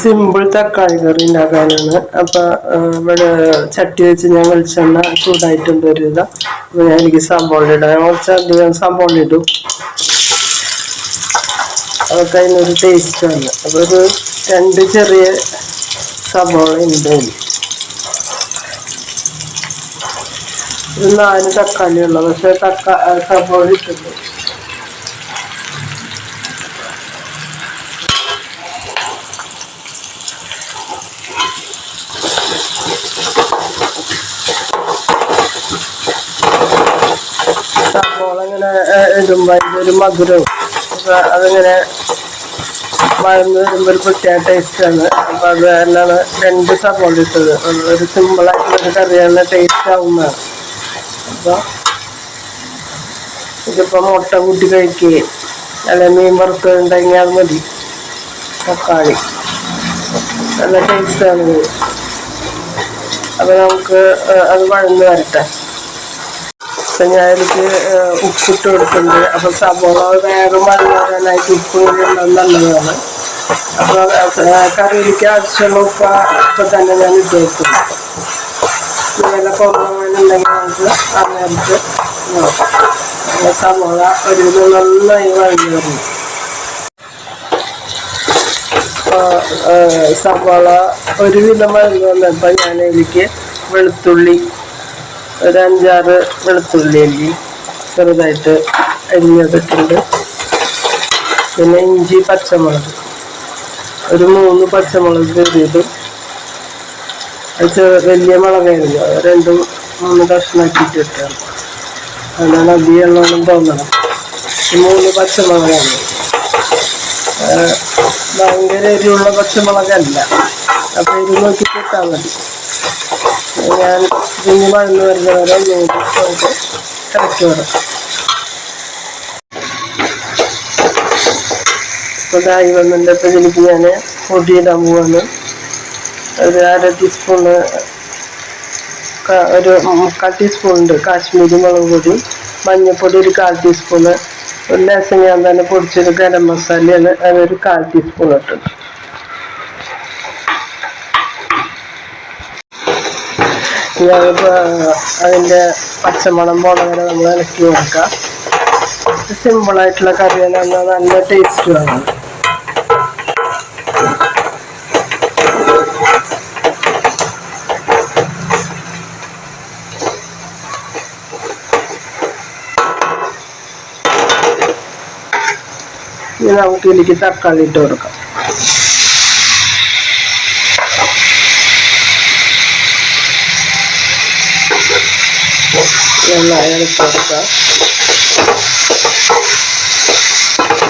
Simple തക്കാളി കറി ഉണ്ടാക്കാനാണ്. അപ്പൊ ഇവിടെ ചട്ടി വെച്ച് ഞാൻ വെളിച്ചെണ്ണ ചൂടായിട്ടുണ്ട് ഒരു അപ്പൊ ഞാൻ എനിക്ക് സംഭവം ഇടാം. ഞാൻ കുറച്ച് അധികം സമ്പോള ഇടും. അതൊക്കെ അതിനൊരു ടേസ്റ്റ് ആണ്. അപ്പൊ ഒരു രണ്ട് ചെറിയ സംഭവം ഉണ്ട്. ഒരു നാല് തക്കാളി ഉള്ളത് പക്ഷെ തക്കാ സംഭവം ഇട്ടുണ്ട് ഇങ്ങനെ ഇടുമ്പോൾ ഒരു മധുരവും. അപ്പൊ അതിങ്ങനെ വഴന്ന് വരുമ്പോൾ ഒരു പ്രത്യേക ടേസ്റ്റാണ് അപ്പം അത് തന്നെയാണ് രണ്ട് സപ്പോർട്ട് ഇട്ടത്. ഒരു സിമ്പിളായിട്ടുള്ളൊരു കറിയാണ് ടേസ്റ്റ് ആവുന്നതാണ് അപ്പോൾ ഇതിപ്പോൾ മുട്ട കൂട്ടി കഴിക്കുകയും അല്ലെ മീൻ വറുത്തുണ്ടെങ്കിൽ അത് മതി. തക്കാളി. നല്ല ടേസ്റ്റാണ് ആണ്. അപ്പോൾ നമുക്ക് അത് വഴന്ന് വരട്ടെ. അപ്പൊ ഞാൻ എനിക്ക് ഉപ്പിട്ട് കൊടുക്കുന്നുണ്ട് അപ്പൊ സബോള വേഗം വരാനായിട്ട് ഉപ്പ് ഇടുന്നത് നല്ലതാണ്. അപ്പൊ കറി കറിയിലേക്ക് ആവശ്യമുള്ള ഉപ്പ ഇപ്പൊ തന്നെ ഞാൻ ഇട്ട് വെക്കും വില കുറവാണെന്നുണ്ടെങ്കിൽ നമുക്ക് ആ നേരത്ത് സബോള ഒരു വിധം നന്നായി വഴി വരണം. അപ്പൊ, ഏഹ്, സബോള ഒരുവിധം വഴങ്ങി വന്നപ്പോൾ ഞാൻ എനിക്ക് വെളുത്തുള്ളി ഒരു അഞ്ചാറ് വെളുത്തുള്ളി അല്ലി ചെറുതായിട്ട് അരിഞ്ഞതിട്ടുണ്ട് പിന്നെ ഇഞ്ചി പച്ചമുളക്. ഒരു മൂന്ന് പച്ചമുളക് കയറിയതും അത് വലിയ മുളകായിരുന്നു. രണ്ടും മൂന്ന് കഷ്ണാക്കിയിട്ട് ഇട്ടാണ് അതാണ് അധികമുള്ളതെന്ന് തോന്നണം. മൂന്ന് പച്ചമുളകാണ്. ഭയങ്കര എരിവുള്ള പച്ചമുളകല്ല. അപ്പം എരിവ് നോക്കിയിട്ട് ഇട്ടാൽ മതി. ഞാൻ കുഞ്ഞു വഴന്ന് വരുന്ന വരെ ഒന്നുകൂടി നമുക്ക് ഇറക്കി വിടാം ഇപ്പോൾ ഇതായി വന്നിട്ട് ഇപ്പം ഇതിലേക്ക് ഞാൻ പൊടിയിടാൻ പോവാണ്. ഒരു അര ടീസ്പൂണ് ഒരു മുക്കാൽ ടീസ്പൂൺ കാശ്മീരി മുളക് പൊടി മഞ്ഞൾപ്പൊടി ഒരു കാൽ ടീസ്പൂണ് ഒരു ലേസം ഞാൻ തന്നെ പൊടിച്ചൊരു ഗരം മസാലയാണ് അതൊരു കാൽ ടീസ്പൂൺ ഇട്ടത് അതിന്റെ പച്ചമണം പോണ വരെ നമ്മൾ ഇളക്കി കൊടുക്കാം സിമ്പിളായിട്ടുള്ള കറിയാണ് എന്നാൽ നല്ല ടേസ്റ്റുമാണ് ഇനി നമുക്ക് ഇതിലേക്ക് തക്കാളി ഇട്ട് കൊടുക്കാം. നന്നായി ഇളക്കി കൊടുക്കാം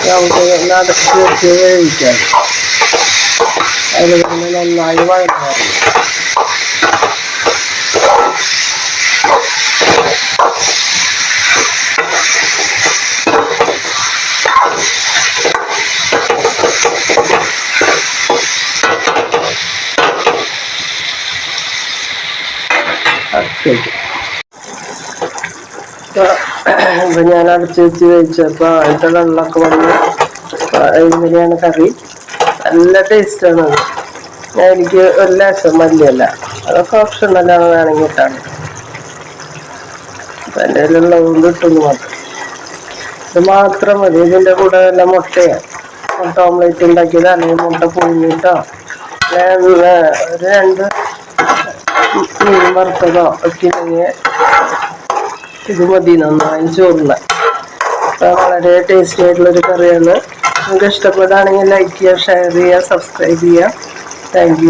നമുക്ക് നടത്തി വെച്ച് വേവിക്കാം അതിൽ തന്നെ നന്നായി വഴങ്ങാറുണ്ട് അടച്ചേക്കും ഇപ്പൊ ഞാൻ അടച്ചു വെച്ച് കഴിച്ചപ്പോ അതിന്റെ വെള്ളമൊക്കെ വന്ന് ഇങ്ങനെയാണ് കറി. നല്ല ടേസ്റ്റാണ് ഞാൻ എനിക്ക് ഒരു ലേശം മല്ലിയല്ല അതൊക്കെ ഓപ്ഷണലാണ് വേണമെങ്കിൽ ഇട്ടാണ്. അപ്പൊ എന്റെ കയ്യിലുള്ളത് കൊണ്ട് ഇട്ടൊന്ന് മാത്രം. ഇത് മാത്രം മതി. ഇതിന്റെ കൂടെ വല്ല മുട്ടയാണ് മുട്ട ഓംലേറ്റ് ഉണ്ടാക്കിയത്? അല്ലെങ്കിൽ മുട്ട പുഴുങ്ങിട്ടോ ഒരു രണ്ട് മീൻ വറുത്തതോ ഒക്കെ ഇത് മതി നന്നായി ചോറുള്ള വളരെ ടേസ്റ്റി ആയിട്ടുള്ളൊരു കറിയാണ്. നിങ്ങൾക്ക് ഇഷ്ടപ്പെടുകയാണെങ്കിൽ ലൈക്ക് ചെയ്യുക ഷെയർ ചെയ്യുക സബ്സ്ക്രൈബ് ചെയ്യുക. താങ്ക്